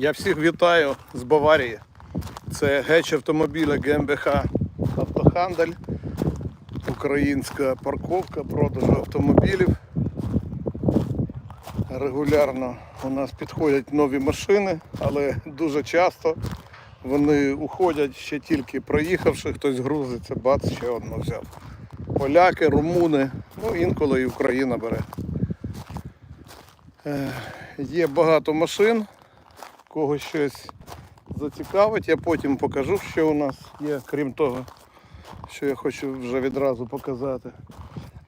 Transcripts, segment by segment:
Я всіх вітаю з Баварії. Це геч автомобіля ГМБХ Автохандель, українська парковка, продаж автомобілів. Регулярно у нас підходять нові машини, але дуже часто вони уходять ще тільки проїхавши, хтось грузиться, бац, ще одну взяв. Поляки, румуни, ну інколи і Україна бере. Е, Є багато машин, кого щось зацікавить, я потім покажу, що у нас є, крім того, що я хочу вже відразу показати.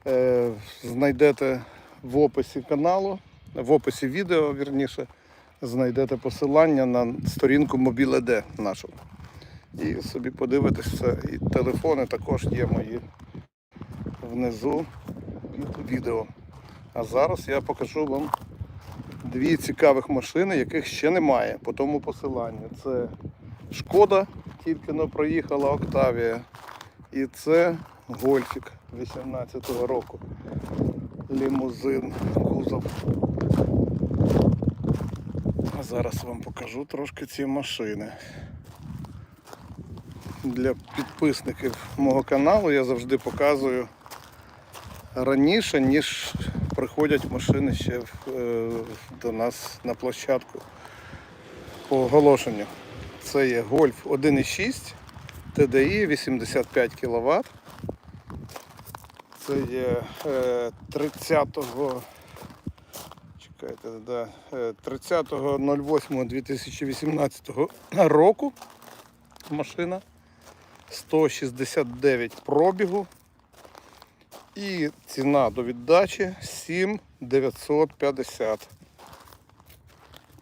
Е, Знайдете в описі каналу, в описі відео, вірніше, знайдете посилання на сторінку Mobile.d нашу. І собі подивитесь все. І телефони також є мої внизу відео. А зараз я покажу вам дві цікавих машини, яких ще немає по тому посиланню. Це Шкода, тільки но проїхала Октавія. І це Гольфік 18-го року. Лімузин, кузов. А зараз вам покажу трошки ці машини. Для підписників мого каналу я завжди показую раніше, ніж приходять машини ще е, до нас на площадку по оголошенню. Це є Golf 1.6 TDI 85 кВт. Це є е, 30-го чекайте, да, е, 30.08.2018 року машина. 169 пробігу. І ціна до віддачі 7,950.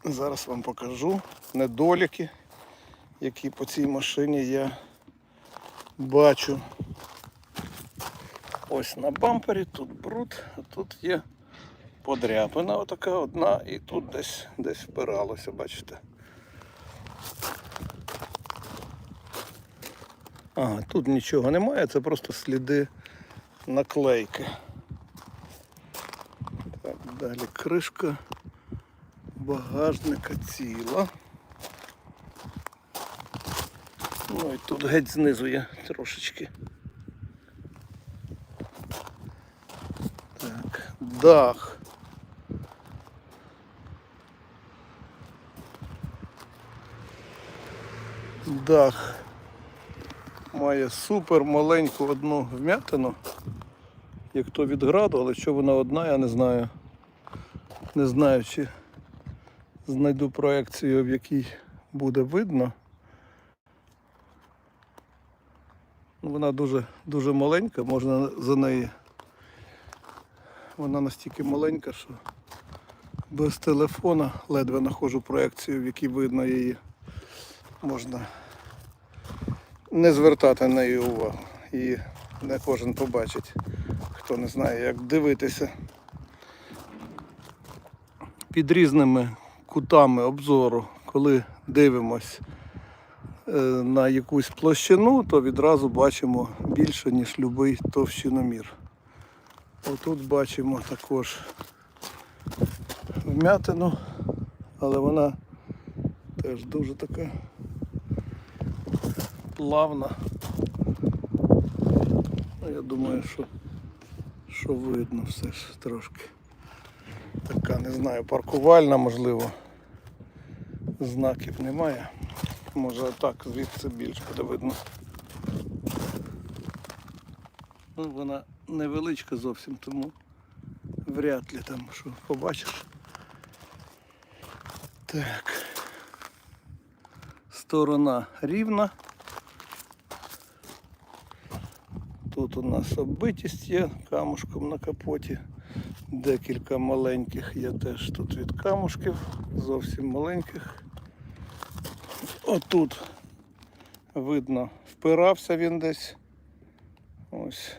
Зараз вам покажу недоліки, які по цій машині я бачу. Ось на бампері, тут бруд, а тут є подряпина отака одна і тут десь десь впиралося, бачите. Ага, тут нічого немає, це просто сліди наклейки. Так, далі кришка багажника ціла. Ну і тут геть знизу є трошечки. Так, дах. Дах має супер маленьку одну вмятину, як то від граду, але що вона одна, я не знаю. Не знаю, чи знайду проекцію, в якій буде видно. Ну, Вона дуже, дуже маленька, можна за неї. Вона настільки маленька, що без телефона ледве знаходжу проекцію, в якій видно її. Можна не звертати на неї увагу. І не кожен побачить, хто не знає, як дивитися. Під різними кутами обзору, коли дивимось е, на якусь площину, то відразу бачимо більше, ніж будь-який товщиномір. Отут бачимо також вмятину, але вона теж дуже така плавна. Ну, я думаю, що, що видно все ж трошки. Така, не знаю, паркувальна, можливо. Знаків немає. Може так звідси більш буде видно. Ну, вона невеличка зовсім, тому вряд ли там що побачиш. Так. Сторона рівна. Тут у нас оббитість є камушком на капоті. Декілька маленьких є теж тут від камушків, зовсім маленьких. Отут видно, впирався він десь. Ось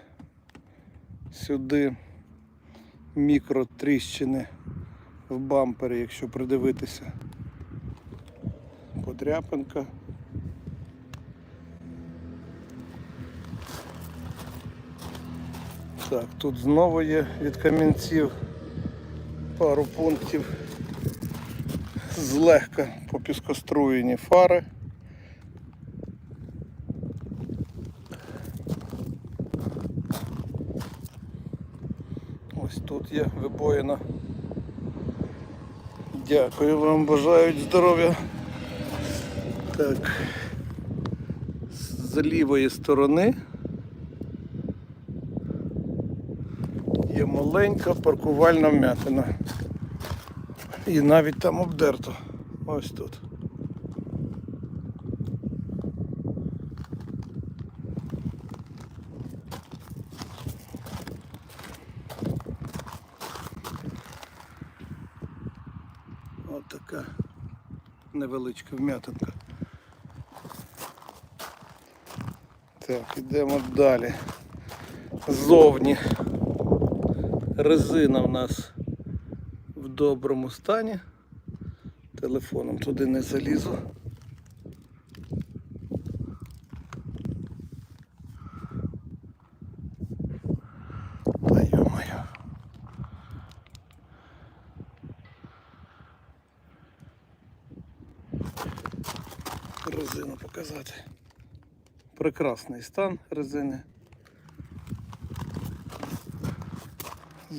сюди мікротріщини в бампері, якщо придивитися. Подряпинка. Так, тут знову є від камінців пару пунктів. злегка попіскоструєні фари. Ось тут є вибоїна. Дякую вам, бажають здоров'я. Так. З лівої сторони є маленька паркувальна вмятина. І навіть там обдерто. Ось тут. Ось така невеличка вмятинка. Так, йдемо далі. Ззовні резина в нас в доброму стані. Телефоном туди не залізу. Резину показати. Прекрасний стан резини.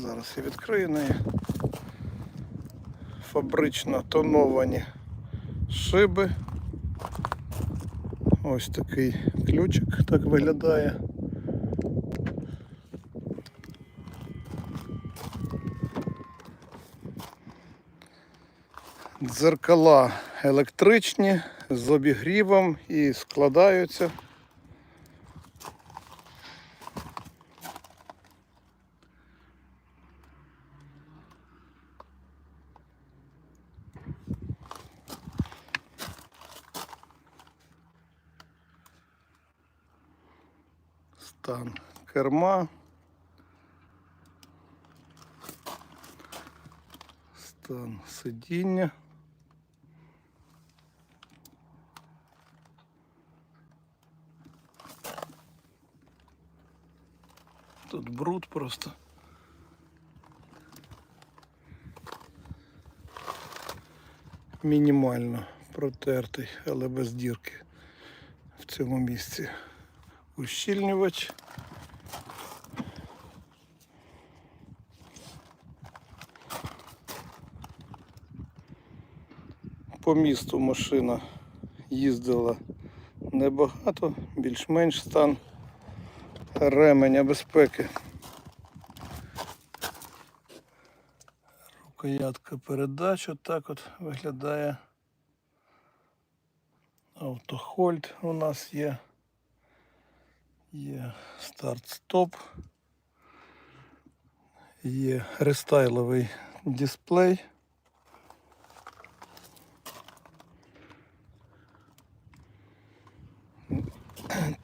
Зараз я відкрию неї. Фабрично тоновані шиби. Ось такий ключик так виглядає. Дзеркала електричні з обігрівом і складаються. Стан керма. Стан сидіння. Тут бруд просто. Мінімально протертий, але без дірки в цьому місці. Ущільнювач. По місту машина їздила небагато, більш-менш стан ременя безпеки. Рукоятка передач отак от виглядає. Автохольд у нас є. Є старт-стоп. Є рестайловий дисплей.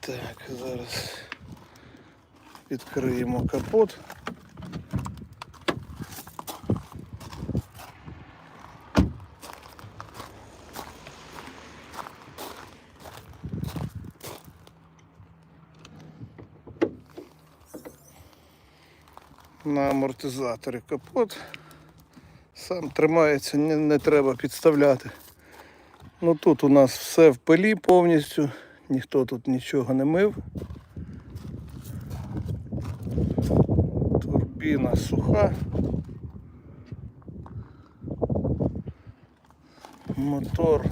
Так, зараз відкриємо капот. На амортизаторі капот. Сам тримається, не, не треба підставляти. Ну тут у нас все в пилі повністю, ніхто тут нічого не мив. Турбіна суха. Мотор.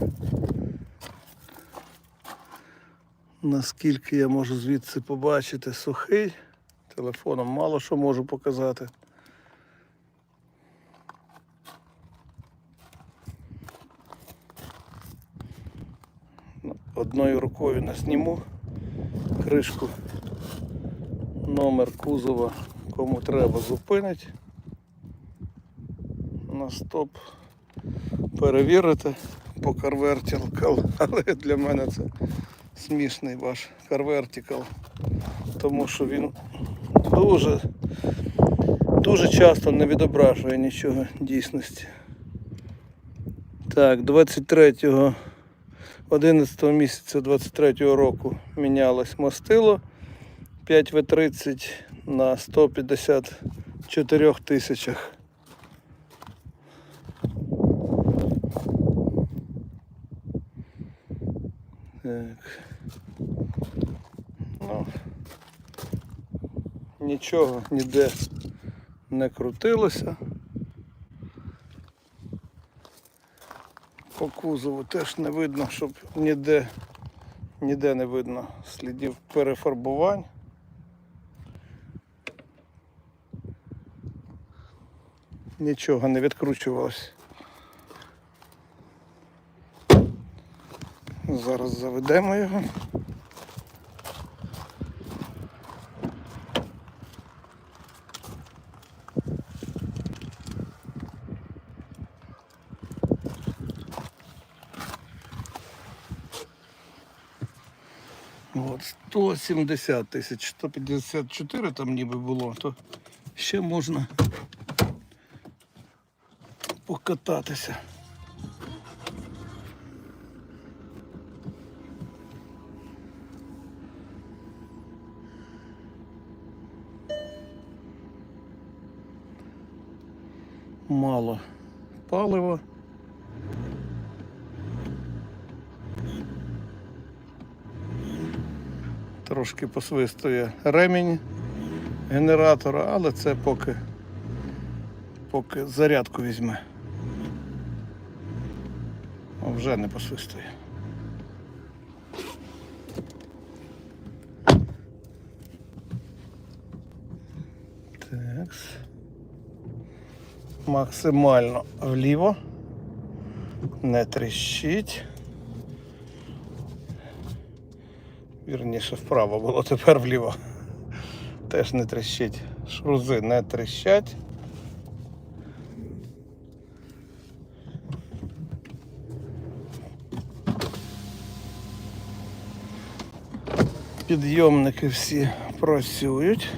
Наскільки я можу звідси побачити, сухий. Телефоном мало що можу показати. Ну, Одною рукою не зніму кришку. Номер кузова, кому треба зупинить. На стоп перевірити по CarVertical, але для мене це смішний ваш CarVertical, тому що він дуже, дуже часто не відображує нічого дійсності. Так, 23 11 місяця 23 року мінялось мастило 5В30 на 154 тисячах. Нічого ніде не крутилося. По кузову теж не видно, щоб ніде, ніде не видно слідів перефарбувань. Нічого не відкручувалось. Зараз заведемо його. От 170 тисяч, 154 там ніби було, то ще можна покататися. Мало палива. Трошки посвистує ремінь генератора, але це поки, поки зарядку візьме. О, вже не посвистує. Так. Максимально вліво. Не тріщить. Вірніше вправо було тепер вліво. Теж не тріщить. Шрузи не тріщать. Підйомники всі працюють.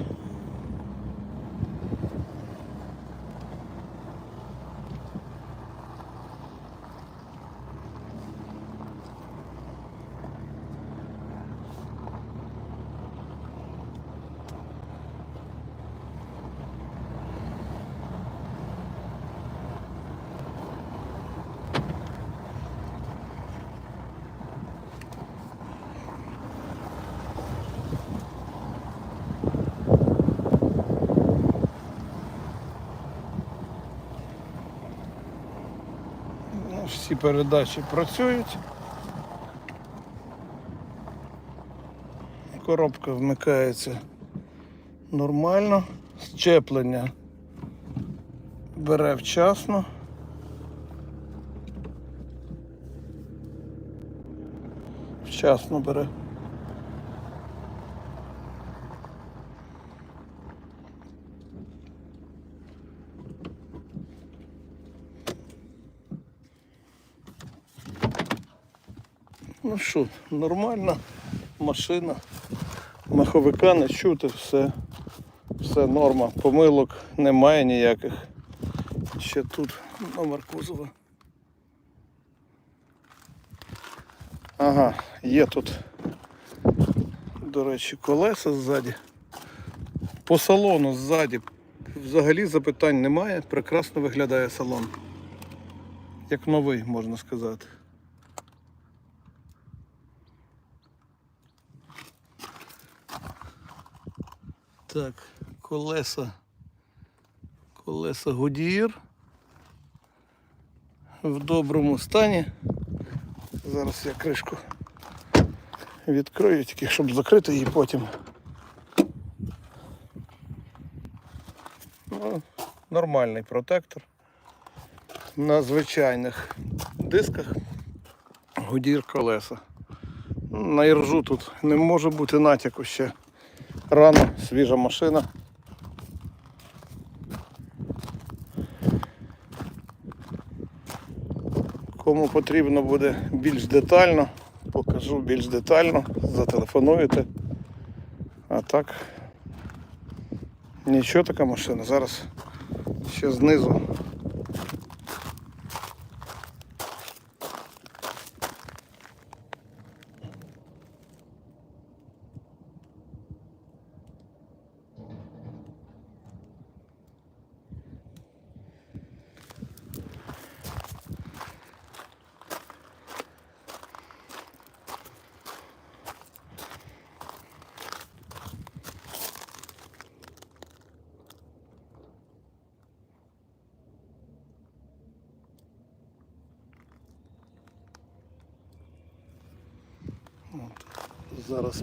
Ну, Всі передачі працюють. Коробка вмикається нормально. Щеплення бере вчасно. Вчасно бере. Ну що, нормальна машина. Маховика не чути, все, все норма. Помилок немає ніяких. Ще тут номер кузова. Ага, є тут, до речі, колеса ззаді. По салону ззаді взагалі запитань немає. Прекрасно виглядає салон. Як новий, можна сказати. Так, колеса. Колеса Goodyear. В доброму стані. Зараз я кришку відкрию, тільки щоб закрити її потім. Ну, нормальний протектор. На звичайних дисках Goodyear колеса. На іржу тут не може бути натяку ще. Рано, свіжа машина. Кому потрібно буде більш детально, покажу більш детально, зателефонуєте. А так нічого така машина. Зараз ще знизу.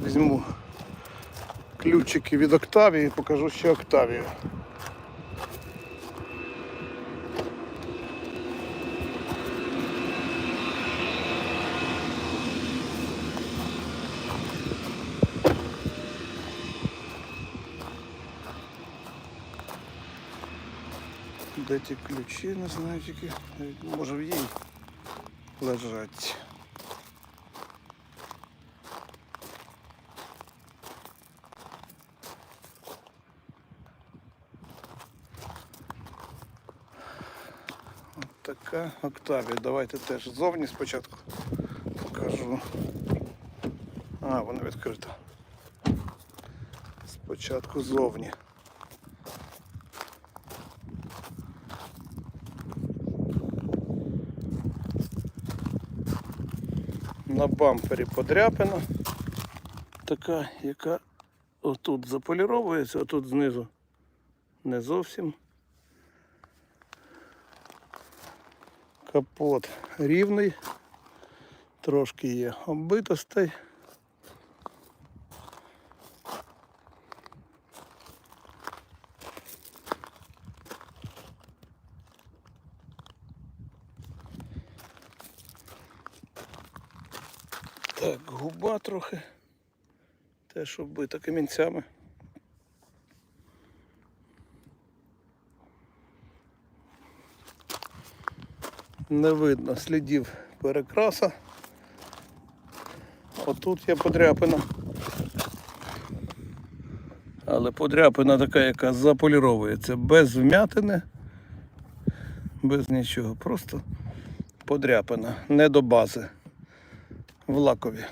Візьму ключики від Октавії і покажу ще Октавію. Де ті ключі, не знаю тільки. Може в їй лежать. От така Октавія. Давайте теж ззовні спочатку покажу. А, вона відкрита. Спочатку ззовні. На бампері подряпина. Така, яка отут заполіровується, а тут знизу не зовсім. Капот рівний, трошки є оббитостей. Так, губа трохи теж оббита камінцями. Не видно слідів перекраса. Отут є подряпина. Але подряпина така, яка заполіровується без вмятини, без нічого. Просто подряпина, не до бази в лакові.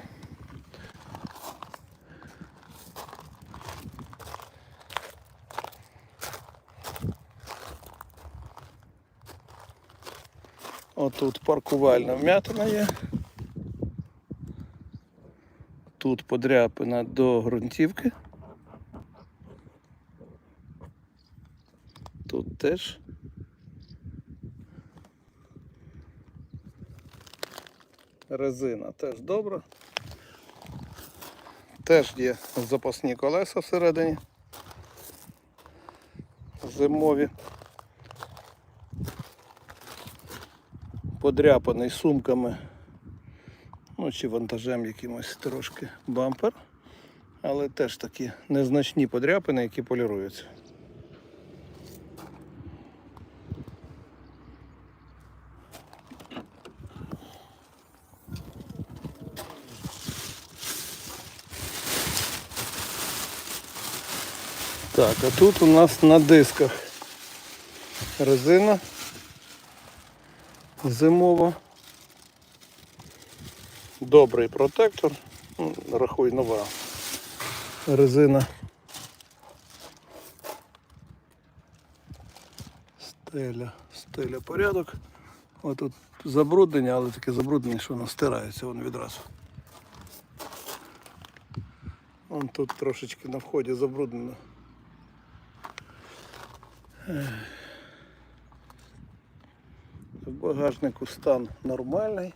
Отут паркувальна вмятина є. Тут подряпина до ґрунтівки. Тут теж. Резина теж добра. Теж є запасні колеса всередині. Зимові. Подряпаний сумками, ну чи вантажем якимось трошки бампер. Але теж такі незначні подряпини, які поліруються. Так, а тут у нас на дисках резина зимова. Добрий протектор. Ну, Рахуй нова резина. Стеля, стеля порядок. Ось тут забруднення, але таке забруднення, що воно стирається воно відразу. Вон тут трошечки на вході забруднено. Багажнику стан нормальний.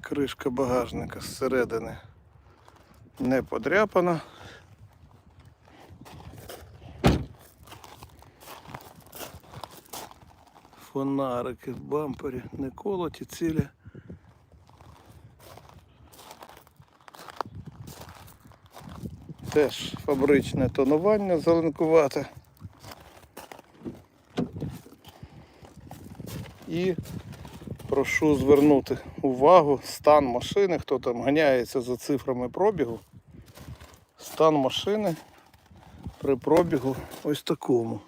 Кришка багажника зсередини не подряпана. Фонарики в бампері не колоті, цілі. Теж фабричне тонування зеленкувате. І прошу звернути увагу стан машини, хто там ганяється за цифрами пробігу. Стан машини при пробігу ось такому.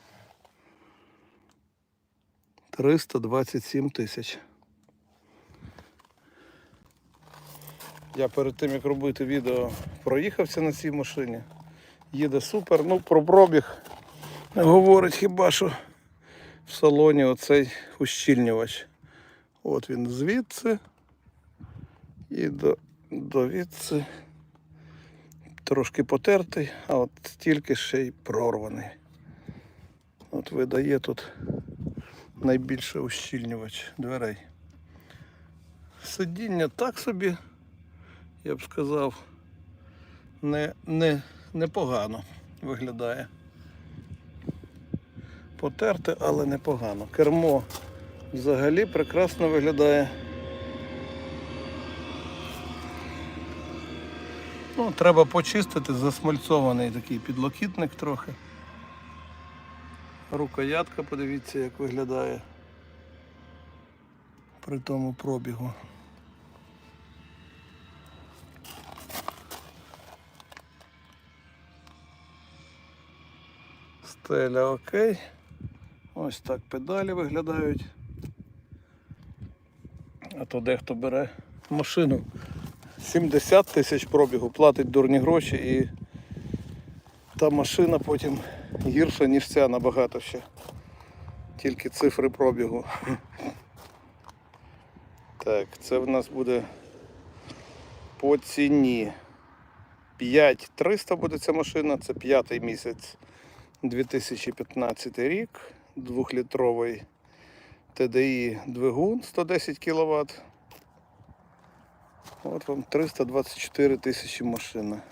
327 тисяч. Я перед тим як робити відео проїхався на цій машині. Їде супер. Ну про пробіг говорить хіба що в салоні оцей ущільнювач. От він звідси і до, до відси. Трошки потертий, а от тільки ще й прорваний. От видає тут найбільше ущільнювач дверей. Сидіння так собі, я б сказав, не, не, непогано виглядає. Потерте, але непогано. Кермо взагалі прекрасно виглядає. Ну, треба почистити, засмальцований такий підлокітник трохи. Рукоятка, подивіться, як виглядає при тому пробігу. Стеля окей. Ось так педалі виглядають. А то дехто бере машину 70 тисяч пробігу, платить дурні гроші і та машина потім гірша, ніж ця набагато ще. Тільки цифри пробігу. Так, це в нас буде по ціні 5300 буде ця машина, це п'ятий місяць 2015 рік, двохлітровий TDI двигун 110 кВт. От вам 324 тисячі машина.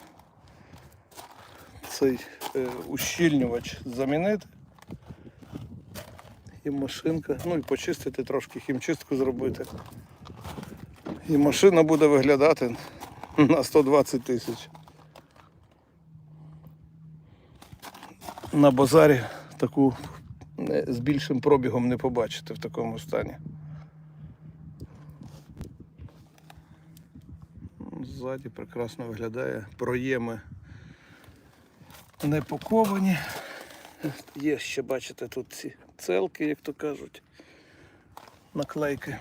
Цей е, ущільнювач замінити. І машинка, ну і почистити трошки, хімчистку зробити. І машина буде виглядати на 120 тисяч. На базарі таку з більшим пробігом не побачите в такому стані. Ззаді прекрасно виглядає. Проєми не поковані. Є ще, бачите, тут ці целки, як то кажуть, наклейки.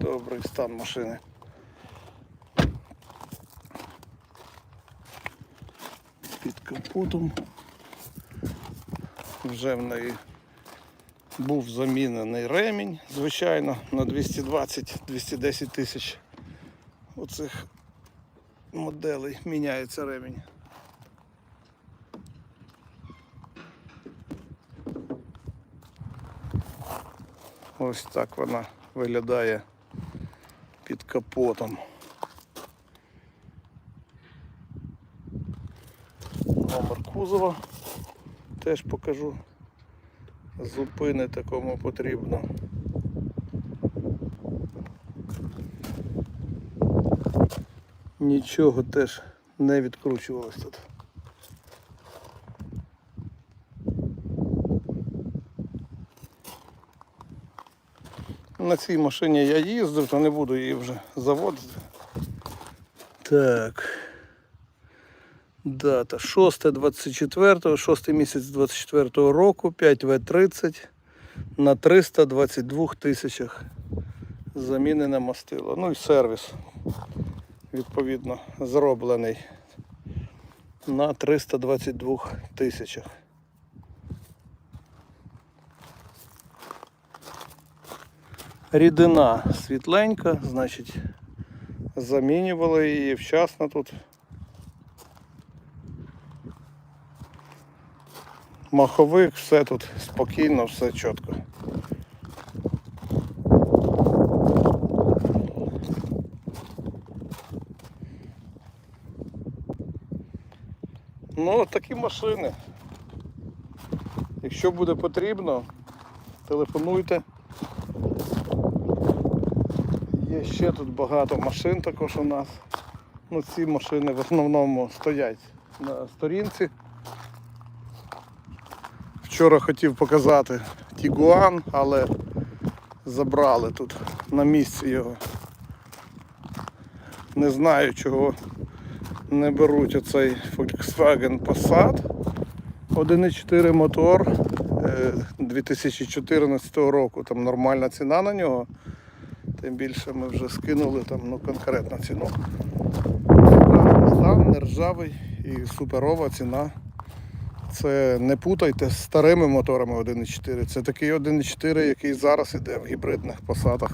Добрий стан машини. Під капотом. Вже в неї був замінений ремінь, звичайно, на 220-210 тисяч оцих моделей міняється ремінь. Ось так вона виглядає під капотом. Номер кузова теж покажу. Зупинити кому потрібно. Нічого теж не відкручувалось тут. На цій машині я їздив, то не буду її вже заводити. Так. Дата 6.24, 6 місяць 24 року, 5В30 на 322 тисячах замінене мастило. Ну і сервіс відповідно зроблений на 322 тисячах. Рідина світленька, значить замінювали її вчасно тут. Маховик, все тут спокійно, все чітко. Ну, такі машини. Якщо буде потрібно, телефонуйте. Є ще тут багато машин також у нас. Ну, ці машини в основному стоять на сторінці. Вчора хотів показати Тігуан, але забрали тут на місці його. Не знаю чого не беруть оцей Volkswagen Passat 1.4 мотор е, 2014 року. Там нормальна ціна на нього. Тим більше ми вже скинули там ну, конкретну ціну. Стан, нержавий і суперова ціна. Це не путайте з старими моторами 1.4. Це такий 1.4, який зараз іде в гібридних посадах.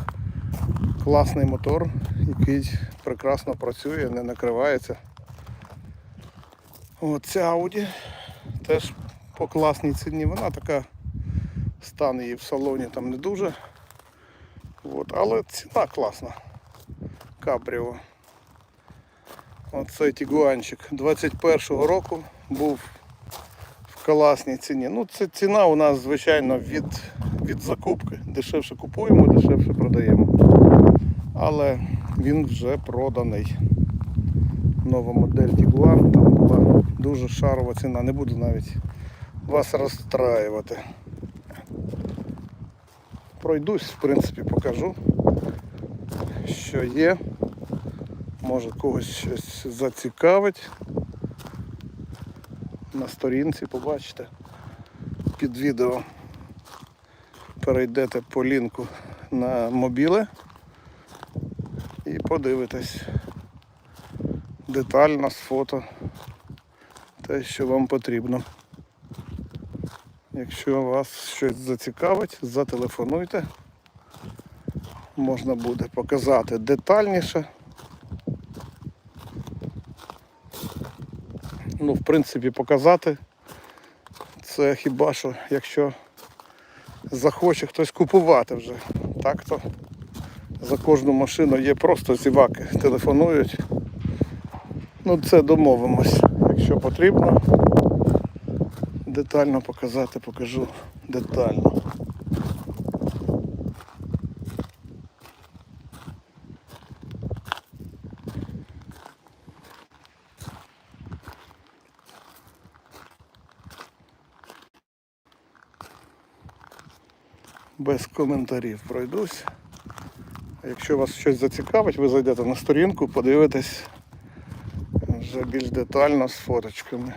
Класний мотор, який прекрасно працює, не накривається. От ця Audi теж по класній ціні. Вона така Стан її в салоні там не дуже. От, але ціна класна. Капріо. Оцей тігуанчик 21-го року був класній ціні. Ну, це ціна у нас, звичайно, від, від закупки. Дешевше купуємо, дешевше продаємо. Але він вже проданий. Нова модель Tiguan, там була дуже шарова ціна. Не буду навіть вас розстраювати. Пройдусь, в принципі, покажу, що є. Може когось щось зацікавить. На сторінці побачите під відео. Перейдете по лінку на мобіле і подивитесь детально з фото те, що вам потрібно. Якщо вас щось зацікавить, зателефонуйте. Можна буде показати детальніше. Ну, в принципі, показати це хіба що, якщо захоче хтось купувати вже. Так то за кожну машину є просто зіваки, телефонують. Ну це домовимось. Якщо потрібно, детально показати, покажу детально. Без коментарів пройдусь. Якщо вас щось зацікавить, ви зайдете на сторінку, подивитесь вже більш детально з фоточками.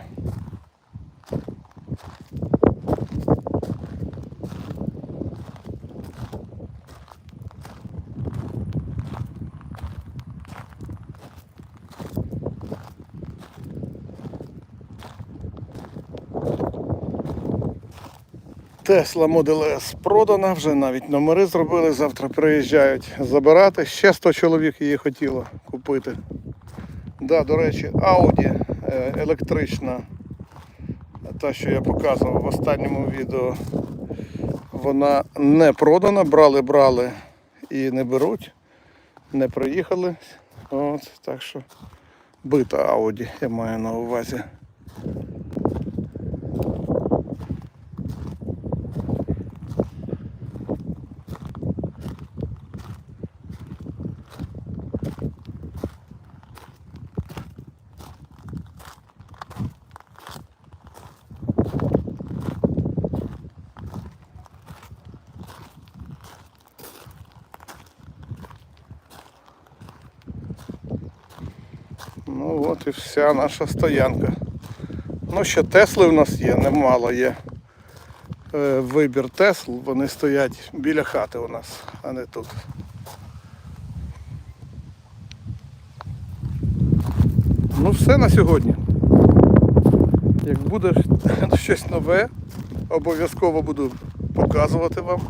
Тесла Model S продана, вже навіть номери зробили, завтра приїжджають забирати. Ще 100 чоловік її хотіло купити. Да, до речі, Audi е, електрична, та, що я показував в останньому відео, вона не продана, брали, брали і не беруть, не приїхали. От, так що бита Audi, я маю на увазі. Ну от і вся наша стоянка. Ну, ще Тесли в нас є, немало є. Е, Вибір Тесл, вони стоять біля хати у нас, а не тут. Ну все на сьогодні. Як буде щось нове, обов'язково буду показувати вам.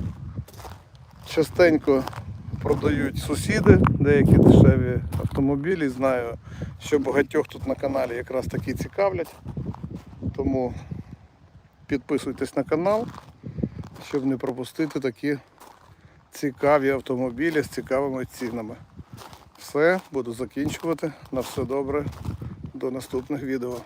Частенько продають сусіди, деякі дешеві автомобілі. Знаю, що багатьох тут на каналі якраз такі цікавлять. Тому підписуйтесь на канал, щоб не пропустити такі цікаві автомобілі з цікавими цінами. Все, буду закінчувати. На все добре. До наступних відео.